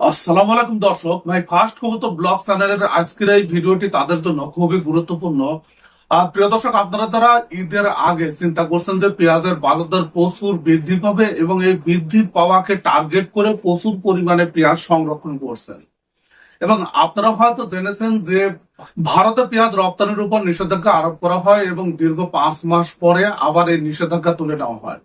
আসসালামু আলাইকুম দর্শক। ভাই ফার্স্ট খবর তো ব্লগ চ্যানেলের আজকের এই ভিডিওটি তাদের জন্য খুবই গুরুত্বপূর্ণ। আর প্রিয় দর্শক, আপনারা যারা ঈদের আগে চিন্তা করছেন যে পেঁয়াজের বাজার দর প্রচুর বৃদ্ধি পাবে এবং এই বৃদ্ধি পাওয়াকে টার্গেট করে প্রচুর পরিমাণে পেঁয়াজ সংরক্ষণ করছেন। এবং আপনারা হয়তো জেনেছেন যে ভারতে পেঁয়াজ রপ্তানির উপর নিষেধাজ্ঞা আরোপ করা হয় এবং দীর্ঘ পাঁচ মাস পরে আবার এই নিষেধাজ্ঞা তুলে নেওয়া হয়।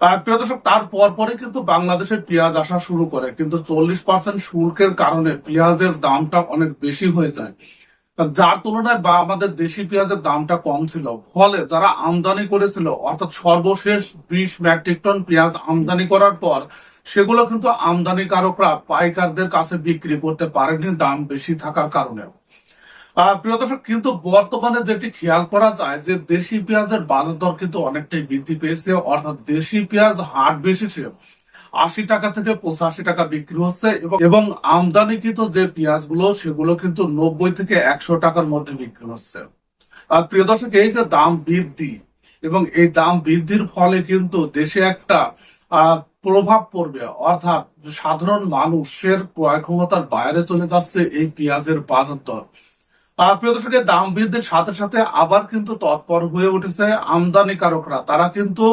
প্রিয় দর্শক তারপর পরে কিন্তু বাংলাদেশের পেঁয়াজ আসা শুরু করে। কিন্তু চল্লিশ পার্সেন্ট শুল্কের কারণে পেঁয়াজের দামটা অনেক বেশি হয়ে যায়। যার তুলনায় বা আমাদের দেশি পেঁয়াজের দামটা কম ছিল। ফলে যারা আমদানি করেছিল, অর্থাৎ সর্বশেষ বিশ মেট্রিক টন পেঁয়াজ আমদানি করার পর, সেগুলো কিন্তু আমদানিকারকরা পাইকারদের কাছে বিক্রি করতে পারেনি দাম বেশি থাকার কারণে প্রিয় দর্শক, কিন্তু বর্তমানে যেটি খেয়াল করা যায় যে দেশি পেঁয়াজের বাজার দর কিন্তু অনেকটাই বৃদ্ধি পেয়েছে। অর্থাৎ দেশি পেঁয়াজ হাট বেশিছে। আশি টাকা থেকে পঁচাশি টাকা বিক্রি হচ্ছে এবং আমদানিকৃত যে পেঁয়াজগুলো, সেগুলো কিন্তু নব্বই থেকে একশো টাকার মধ্যে বিক্রি হচ্ছে। আর প্রিয় দর্শক, এই যে দাম বৃদ্ধি এবং এই দাম বৃদ্ধির ফলে কিন্তু দেশে একটা প্রভাব পড়বে। অর্থাৎ সাধারণ মানুষের ক্রয় ক্ষমতার বাইরে চলে যাচ্ছে এই পেঁয়াজের বাজার দর। প্রিয় দর্শকের দাম বৃদ্ধির সাথে সাথে আবার কিন্তু তৎপর হয়ে উঠেছে আমদানিকারকরা তারা কিন্তু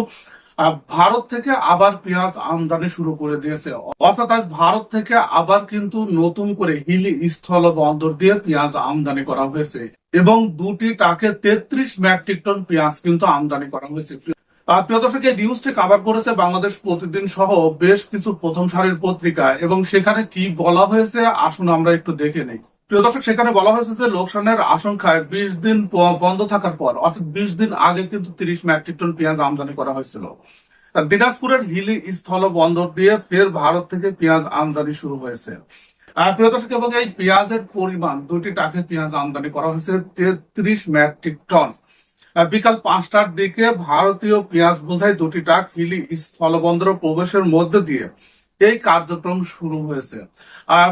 ভারত থেকে আবার পেঁয়াজ আমদানি শুরু করে দিয়েছে। অর্থাৎ আজ ভারত থেকে আবার কিন্তু নতুন করে হিলি স্থল বন্দর দিয়ে পেঁয়াজ আমদানি করা হয়েছে। এবং দুটি টাকে তেত্রিশ মেট্রিক টন পেঁয়াজ কিন্তু আমদানি করা হয়েছে। প্রিয় দর্শক, এই নিউজটি কাভার করেছে বাংলাদেশ প্রতিদিন সহ বেশ কিছু প্রথম সারির পত্রিকা। এবং সেখানে কি বলা হয়েছে, আসুন আমরা একটু দেখে নেই। প্রিয় দর্শক, সেখানে বলা হয়েছে যে লোকসানের আশঙ্কায় বিশ দিন বন্ধ থাকার পর, অর্থাৎ বিশ দিন আগে কিন্তু তিরিশ মেট্রিক টন পেঁয়াজ আমদানি করা হয়েছিল। দিনাজপুরের হিলি স্থল বন্দর দিয়ে ফের ভারত থেকে পেঁয়াজ আমদানি শুরু হয়েছে। প্রিয় দর্শক, এবং এই পেঁয়াজের পরিমাণ দুটি টাকে পেঁয়াজ আমদানি করা হয়েছে, তেত্রিশ মেট্রিক টন। বিকাল পাঁচটার দিকে ভারতীয় পেঁয়াজ বোঝাই দুটি ট্রাক হিলি স্থলবন্দর প্রবেশের মধ্যে দিয়ে এই কার্যক্রম শুরু হয়েছে।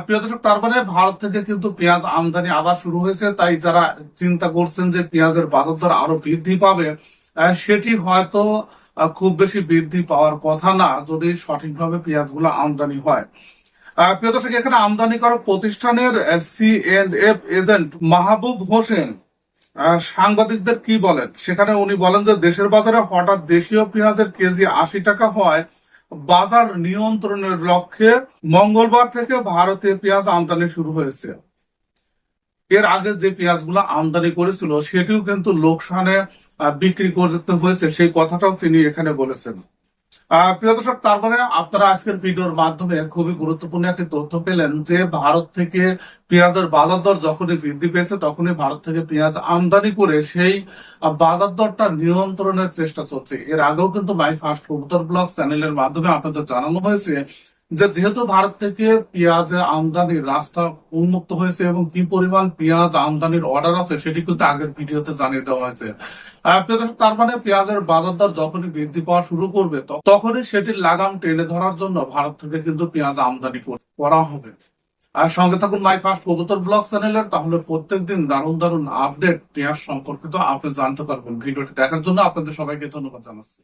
প্রিয় দর্শক তার মানে ভারত থেকে কিন্তু পেঁয়াজ আমদানি আবার শুরু হয়েছে। তাই যারা চিন্তা করছেন যে পেঁয়াজের বাজার দর আরও বৃদ্ধি পাবে সেটি হয়তো খুব বেশি বৃদ্ধি পাওয়ার কথা না, যদি সঠিকভাবে পেঁয়াজগুলো আমদানি হয়। প্রিয় দর্শক, এখানে আমদানিকারক প্রতিষ্ঠানের C and F agent Mahbub Hossain সাংবাদিকদের কি বলেন? সেখানে উনি বলেন যে, দেশের বাজারে হঠাৎ দেশীয় পেঁয়াজের কেজি আশি টাকা হয় বাজার নিয়ন্ত্রণের লক্ষ্যে মঙ্গলবার থেকে ভারতে পেঁয়াজ আমদানি শুরু হয়েছে। এর আগে যে পেঁয়াজগুলো আমদানি করেছিল, সেটিও কিন্তু লোকসানে বিক্রি করতে হয়েছে, সেই কথাটাও তিনি এখানে বলেছেন। প্রিয় দর্শক, তারপরে আপনারা আজকের ভিডিওর মাধ্যমে খুবই গুরুত্বপূর্ণ একটি তথ্য পেলেন যে, ভারত থেকে পেঁয়াজের বাজার দর যখনই বৃদ্ধি পেয়েছে, তখনই ভারত থেকে পেঁয়াজ আমদানি করে সেই বাজার দরটা নিয়ন্ত্রণের চেষ্টা চলছে। এর আগেও কিন্তু মাই ফার্স্ট ফুড ব্লগ চ্যানেলের মাধ্যমে আপনাদের জানানো হয়েছে যে যেহেতু ভারত থেকে পেঁয়াজের আমদানির রাস্তা উন্মুক্ত হয়েছে এবং কি পরিমাণ পেঁয়াজ আমদানির অর্ডার আছে, সেটি কিন্তু আগের ভিডিওতে জানিয়ে দেওয়া হয়েছে। তার মানে পেঁয়াজের বাজার দর যখনই বৃদ্ধি পাওয়া শুরু করবে তখনই সেটির লাগাম টেনে ধরার জন্য ভারত থেকে কিন্তু পেঁয়াজ আমদানি করা হবে। আর সঙ্গে থাকুন মাই ফার্স্ট কবুতর ব্লগ চ্যানেলের তাহলে প্রত্যেকদিন দারুণ দারুণ আপডেট পেঁয়াজ সম্পর্কিত আপনি জানতে পারবেন। ভিডিওটি দেখার জন্য আপনাদের সবাইকে ধন্যবাদ জানাচ্ছি।